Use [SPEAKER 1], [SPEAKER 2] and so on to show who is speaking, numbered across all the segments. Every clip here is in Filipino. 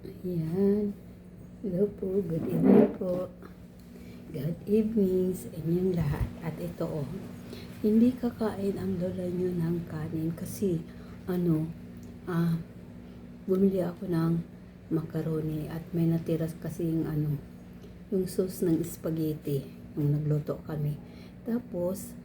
[SPEAKER 1] Ayan. Hello po. Good evening po. Good evening sa inyong lahat. At ito oh, hindi kakain ang lola nyo ng kanin kasi ano, ah, bumili ako ng macaroni at may natira kasing ano, yung sauce ng spaghetti nung nagluto kami. Tapos,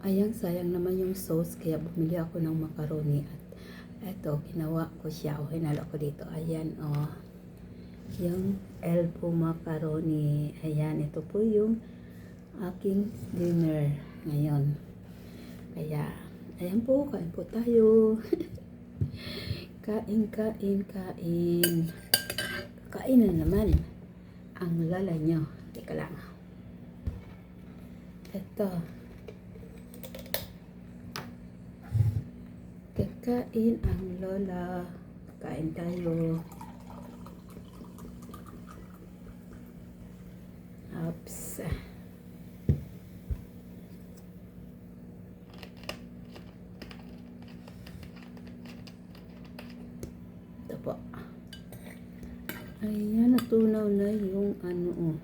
[SPEAKER 1] ayang sayang naman yung sauce kaya bumili ako ng macaroni at eto, ginawa ko siya. O, hinalo ko dito. Ayan, oh. Yung elbow macaroni. Ayan, ito po yung aking dinner ngayon. Kaya, ayan po, kain po tayo. kain, kain, kain. Kain na naman ang lala nyo. Teka lang. Ito. Kakain ang lola. Kain tayo. Ups. Ito po. Ayan, natunaw na yung ano oh.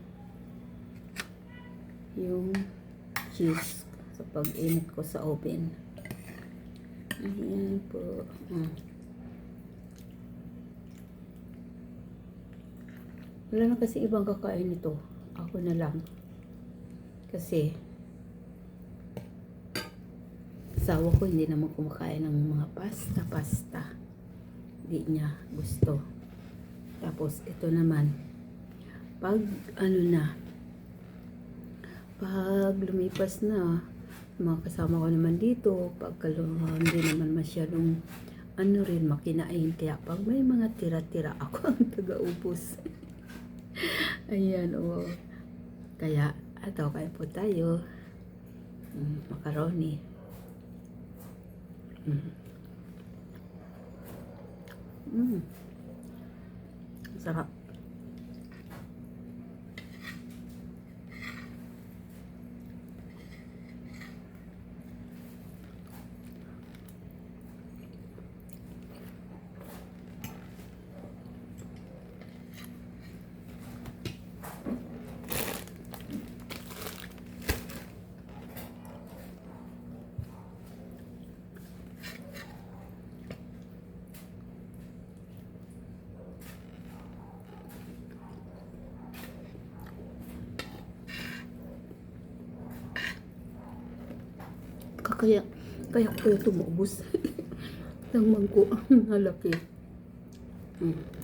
[SPEAKER 1] Yung cheese sa pag-init ko sa oven. Ayan po. Ah. Wala na kasi ibang kakain nito. Ako na lang. Kasi asawa ko hindi naman kumakain ng mga pasta, pasta. Hindi niya gusto. Tapos ito naman pag ano na pag lumipas na mga kasama ko naman dito pag hindi naman masyadong ano rin makinain. Kaya pag may mga tira-tira ako ang taga-ubos. Ayan o kaya ato kain po tayo. Mm, macaroni. Mm. Mm. sarap Kaya, kaya ko kaya tumubos. ng mangko ang nalaki. Hmm.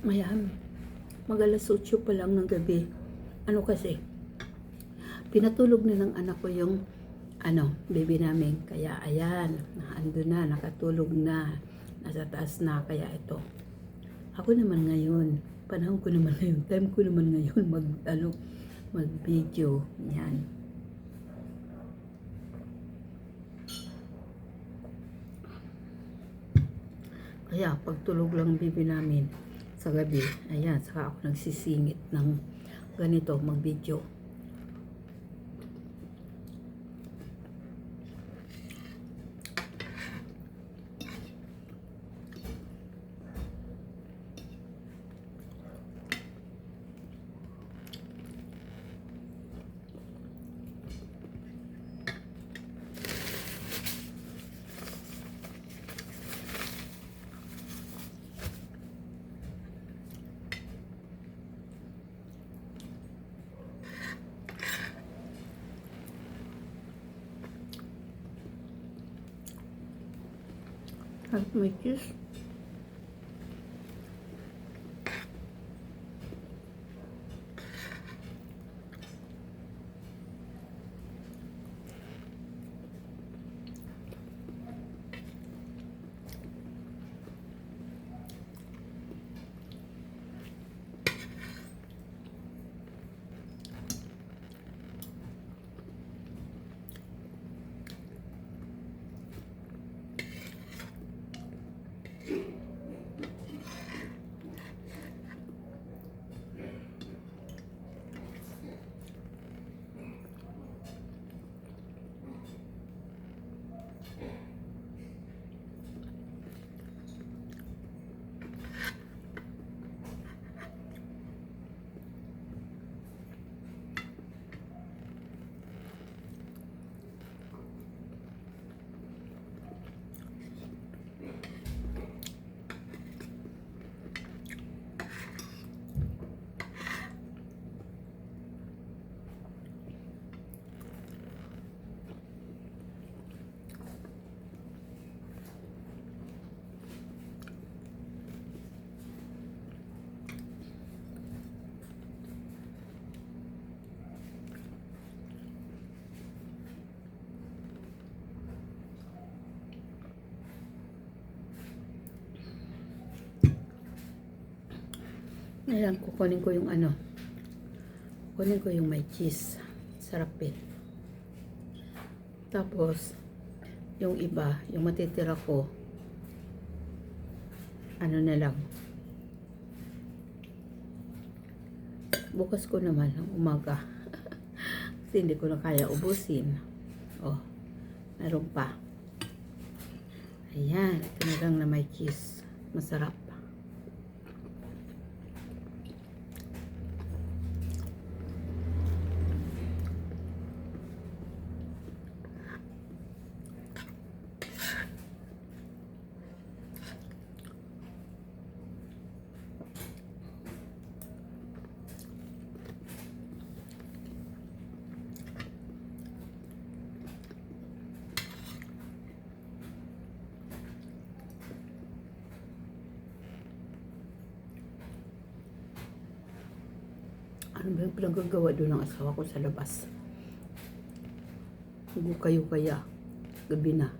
[SPEAKER 1] Ayan. Mag alas 8 pa lang ng gabi. Ano kasi? Pinatulog na ng anak ko yung ano, baby namin. Kaya ayan, ando na, nakatulog na. Nasa taas na, kaya ito. Ako naman ngayon, panahon ko naman ngayon, time ko naman ngayon mag, ano, mag video. Yan. Kaya pagtulog lang bibi namin sa gabi, ayan, saka ako nagsisingit ng ganito, mag-video. Takmak 100 Ayan, kukunin ko yung ano. Kukunin ko yung may cheese. Sarap eh. Tapos, yung iba, yung matitira ko, ano na lang. Bukas ko naman ng umaga. Kasi hindi ko na kaya ubusin. Oh, meron pa. Ayan, ito na lang na may cheese. Masarap. Ano ba yung pinagagawa doon ng asawa ko sa labas? Hugo kayo kaya. Gabi na.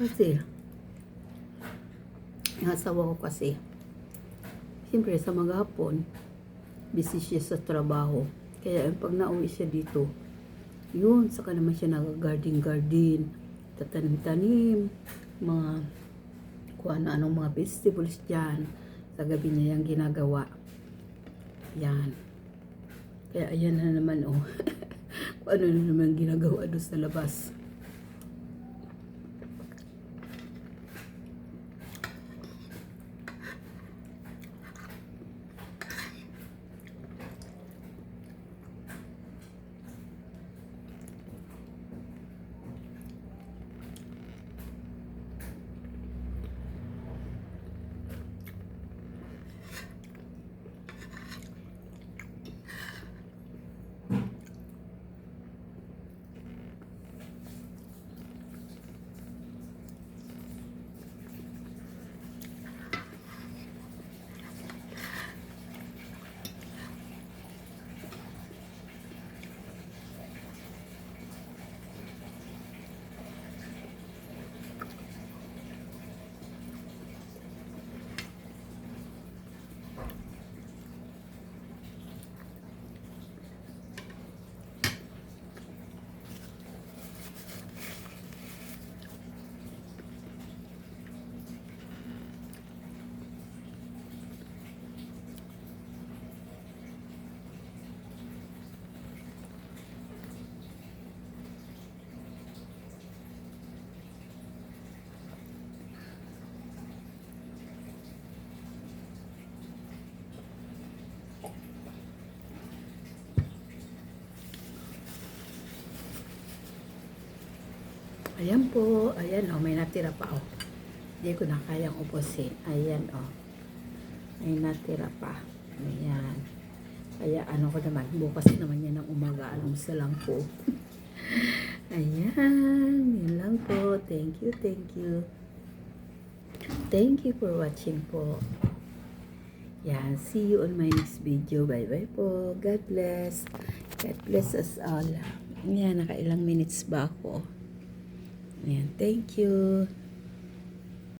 [SPEAKER 1] Kasi, ang asawa ko kasi, Siyempre, sa maghapon, busy siya sa trabaho. Kaya yung pag nauwi siya dito, yun, saka naman siya nag-garden-garden, tatanim-tanim, mga kung ano-anong mga vegetables dyan. Sa gabi niya yung ginagawa. Yan. Kaya ayan na naman, oh. ano na naman ginagawa doon sa labas. Ayan po. Ayan o. Oh, may natira pa o. Oh. Hindi ko na kayang ubusin. Ayan o. Oh. May natira pa. Ayan. Kaya ano ko naman. Bukas naman yan ng umaga. Alumsa lang po. Ayan. Yan lang po. Thank you. Thank you. Thank you for watching po. Yan. See you on my next video. Bye-bye po. God bless. God bless us all. Yan. Nakailang minutes ba ako? Ayan. Thank you.